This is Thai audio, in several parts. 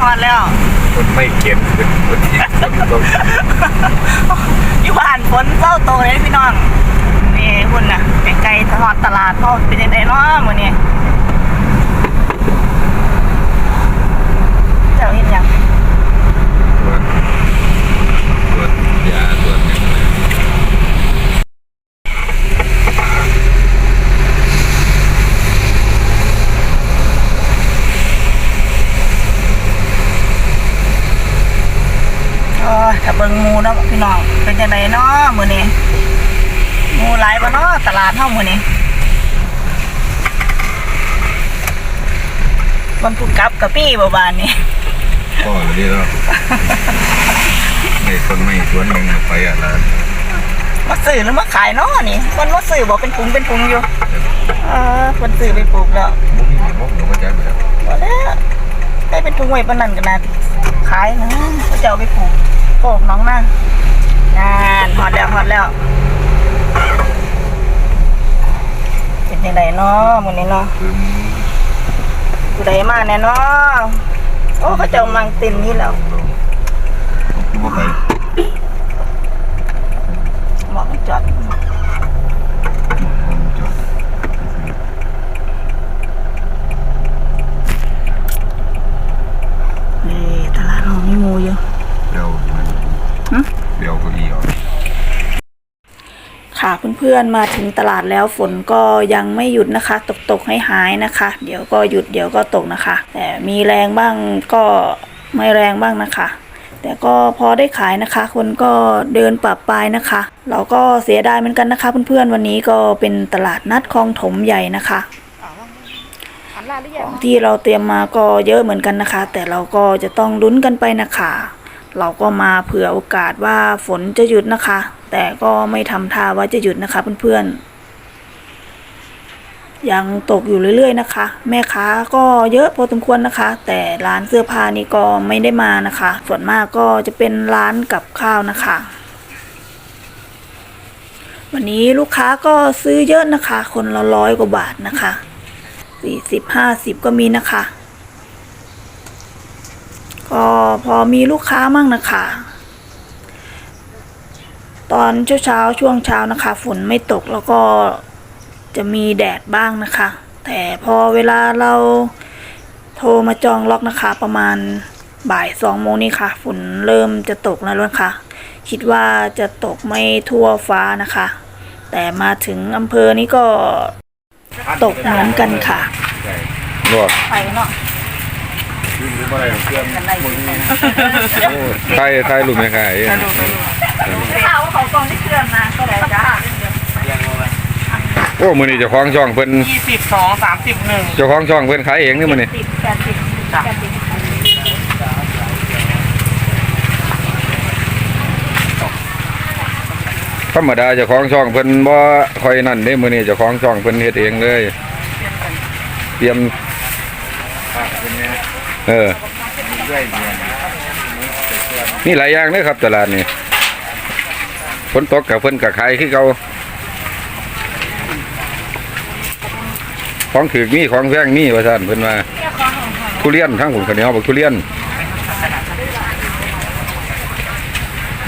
ฮอดแล้วคนไม่เขียนเป็นคนที่คนตรงอยู่บ้านฝนเศร้าโตเลยพี่น้องนี่คุณน่ะไกลๆทอดตลาดเขาเป็นยังไงเนาะมื้อนี้เจ้าเห็นยัง ตรวจตรวจยาตรวจอย่างไร โอ้ยถ้าเบิ่งหมูเนาะพี่น้องเป็นยังไงเนาะมื้อนี้หมูหลายบ่เนาะตลาดเฮามื้อนี้วันพุธกลับกับพี่บ่บานนี้พ่อเลยดีแล้วไอ้คนไม่สวนหนึ่งไปอะแล้วมาซื้อหรือมาขายเนาะนี่คนมาซื้อบอกเป็นถุงเป็นถุงอยู่เออคนซื้อไปปลูกแล้วมุ้งมีมุ้งหนูก็จะแบบพอแล้วได้เป็นถุงไว้ปานนั้นกันนะขายนะเขาจะเอาไปปลูก ปลูกน้องนั่นนานหอดแล้วหอดแล้วเป็นยังไงเนาะมื้อนี้เนาะคือผู้ใดมาแน่เนาะโอ้เขาเจะมังเต็มนี่แล้วคือว่าไปหมอกมันจอดนี่ตลาดของมีหมูอยู่ เดี๋ยวมัน หึ เดี๋ยวก็อีออก ค่ะ เพื่อนๆมาถึงตลาดแล้วฝนก็ยังไม่หยุดนะคะ ตกตกให้หายนะคะ เดี๋ยวก็หยุดเดี๋ยวก็ตกนะคะ แต่มีแรงบ้างก็ไม่แรงบ้างนะคะ แต่ก็พอได้ขายนะคะ คนก็เดินปรับปลายนะคะ เราก็เสียดายเหมือนกันนะคะ เพื่อนๆวันนี้ก็เป็นตลาดนัดคลองถมใหญ่นะคะของที่เราเตรียมมาก็เยอะเหมือนกันนะคะ แต่เราก็จะต้องลุ้นกันไปนะคะ เราก็มาเผื่อโอกาสว่าฝนจะหยุดนะคะ แต่ก็ไม่ทำท่าว่าจะหยุดนะคะเพื่อนๆ ยังตกอยู่เรื่อยๆนะคะ แม่ค้าก็เยอะพอสมควรนะคะ แต่ร้านเสื้อผ้านี่ก็ไม่ได้มานะคะ ส่วนมากก็จะเป็นร้านกับข้าวนะคะ วันนี้ลูกค้าก็ซื้อเยอะนะคะ คนละร้อยกว่าบาทนะคะสี่สิบห้าสิบก็มีนะคะ ก็พอมีลูกค้ามั่งนะคะ ตอนเช้าเช้าช่วงเช้านะคะ ฝนไม่ตกแล้วก็จะมีแดดบ้างนะคะ แต่พอเวลาเราโทรมาจองล็อกนะคะ ประมาณบ่ายสองโมงนี้ค่ะ ฝนเริ่มจะตกแล้วนะคะ คิดว่าจะตกไม่ทั่วฟ้านะคะ แต่มาถึงอำเภอนี้ก็ตกเหมือนกันค่ะใช่รอดไปเนาะ ยืนหรืออะไรเพื่อนกันได้อยู่ใครใครรู้ไหมใครข่าวว่าเขากองที่เคลื่อนมาก็ได้จ้าโอ้มือนี้เจ้าของช่องเพิ่นยี่สิบสองสามสิบหนึ่งเจ้าของช่องเพิ่นขายเองนี่มือนี้สิบแปดสิบแปดสิบธรรมดาเจ้าของช่องเพิ่นบ่ค่อยนั่นเด้มือนี้เจ้าของช่องเพิ่นเฮ็ดเองเลย เตรียม เออมีหลายอย่างเลยครับตลาดนี้ฝนตกกับเพิ่นกับขายคือเก่าของถือมีของแพงมีว่าซั่นเพิ่นว่าทุเรียนทั้งผมข้าวเหนียวบักทุเรียน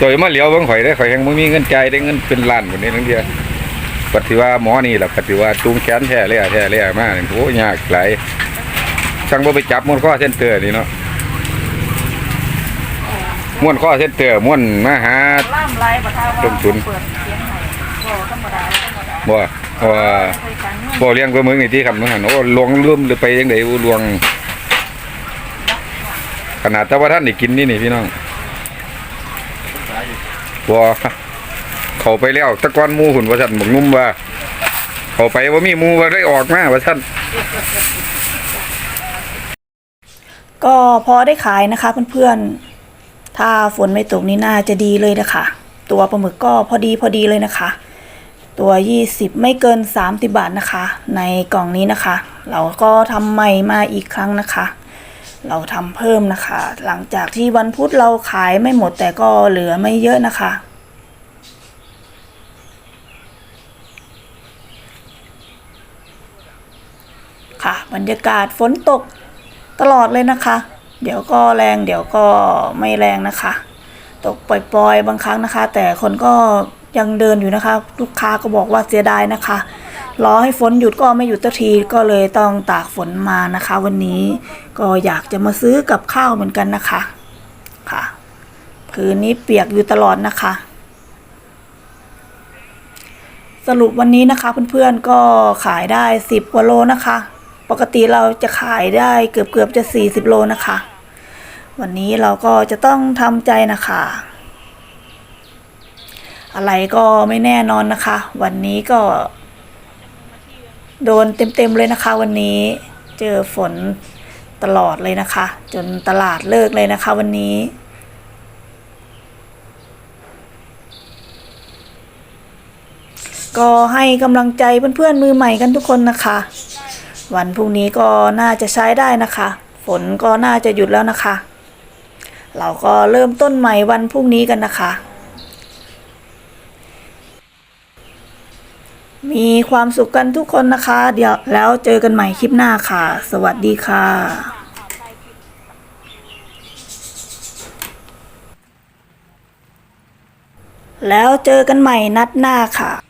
ตัวมาเหลียวเบิ่งข่อยได้ข่อยยังบ่มีเงินใจได้เงินเป็นล้านพุ่นนี้ทั้งเดียวปฏิว่าหมอนี่แหละปฏิว่าจูงแขนแท้เลยอะแท้เลยอะมานี่โอ้ยากหลาย ช่างบ่ไปจับม้วนข้อเส้นเตอร์นี่เนาะม้วนข้อเส้นเตอร์ม้วนมาหา ล่ามไรบัตรว่าต้มตุ๋น เปิดเสียงให้ก็ธรรมดาธรรมดาบ่เพราะว่าเคยกันเงินบ่เลี้ยงปลาหมึกนี่ที่คำนั้นหั่นโอ้ลวงลืมหรือไปจังได๋ลวง ขนาดแต่ว่าท่านได้กินนี่นี่พี่น้องบ่เขาไปแล้วแตะกอนหมู่หุ่นว่าซั่นบอกงุ่มว่า เขาไปว่ามีหมู่ว่าได้ออกมาว่าซั่น ก็พอได้ขายนะคะเพื่อนๆ ถ้าฝนไม่ตกนี่น่าจะดีเลยนะคะ ตัวปลาหมึกก็พอดีพอดีเลยนะคะ ตัว 20 ไม่เกิน 30 บาทนะคะ ในกล่องนี้นะคะ เราก็ทำใหม่มาอีกครั้งนะคะ เราทำเพิ่มนะคะ หลังจากที่วันพุธเราขายไม่หมดแต่ก็เหลือไม่เยอะนะคะค่ะบรรยากาศฝนตก ตลอดเลยนะคะ เดี๋ยวก็แรงเดี๋ยวก็ไม่แรงนะคะ ตกปล่อยๆบางครั้งนะคะ แต่คนก็ยังเดินอยู่นะคะ ลูกค้าก็บอกว่าเสียดายนะคะรอให้ฝนหยุดก็ไม่หยุดสักทีก็เลยต้องตากฝนมานะคะ วันนี้ก็อยากจะมาซื้อกับข้าวเหมือนกันนะคะค่ะคืนนี้เปียกอยู่ตลอดนะคะ สรุปวันนี้นะคะเพื่อนๆก็ขายได้10กว่าโลนะคะ ปกติเราจะขายได้เกือบเกือบจะ 40 โลนะคะ วันนี้เราก็จะต้องทำใจนะคะ อะไรก็ไม่แน่นอนนะคะ วันนี้ก็ โดนเต็มๆเลยนะคะ วันนี้เจอฝนตลอดเลยนะคะ จนตลาดเลิกเลยนะคะ วันนี้ก็ให้กำลังใจเพื่อนๆมือใหม่กันทุกคนนะคะ วันพรุ่งนี้ก็น่าจะใช้ได้นะคะ ฝนก็น่าจะหยุดแล้วนะคะ เราก็เริ่มต้นใหม่วันพรุ่งนี้กันนะคะ มีความสุขกันทุกคนนะคะ เดี๋ยวแล้วเจอกันใหม่คลิปหน้าค่ะ สวัสดีค่ะแล้วเจอกันใหม่นัดหน้าค่ะ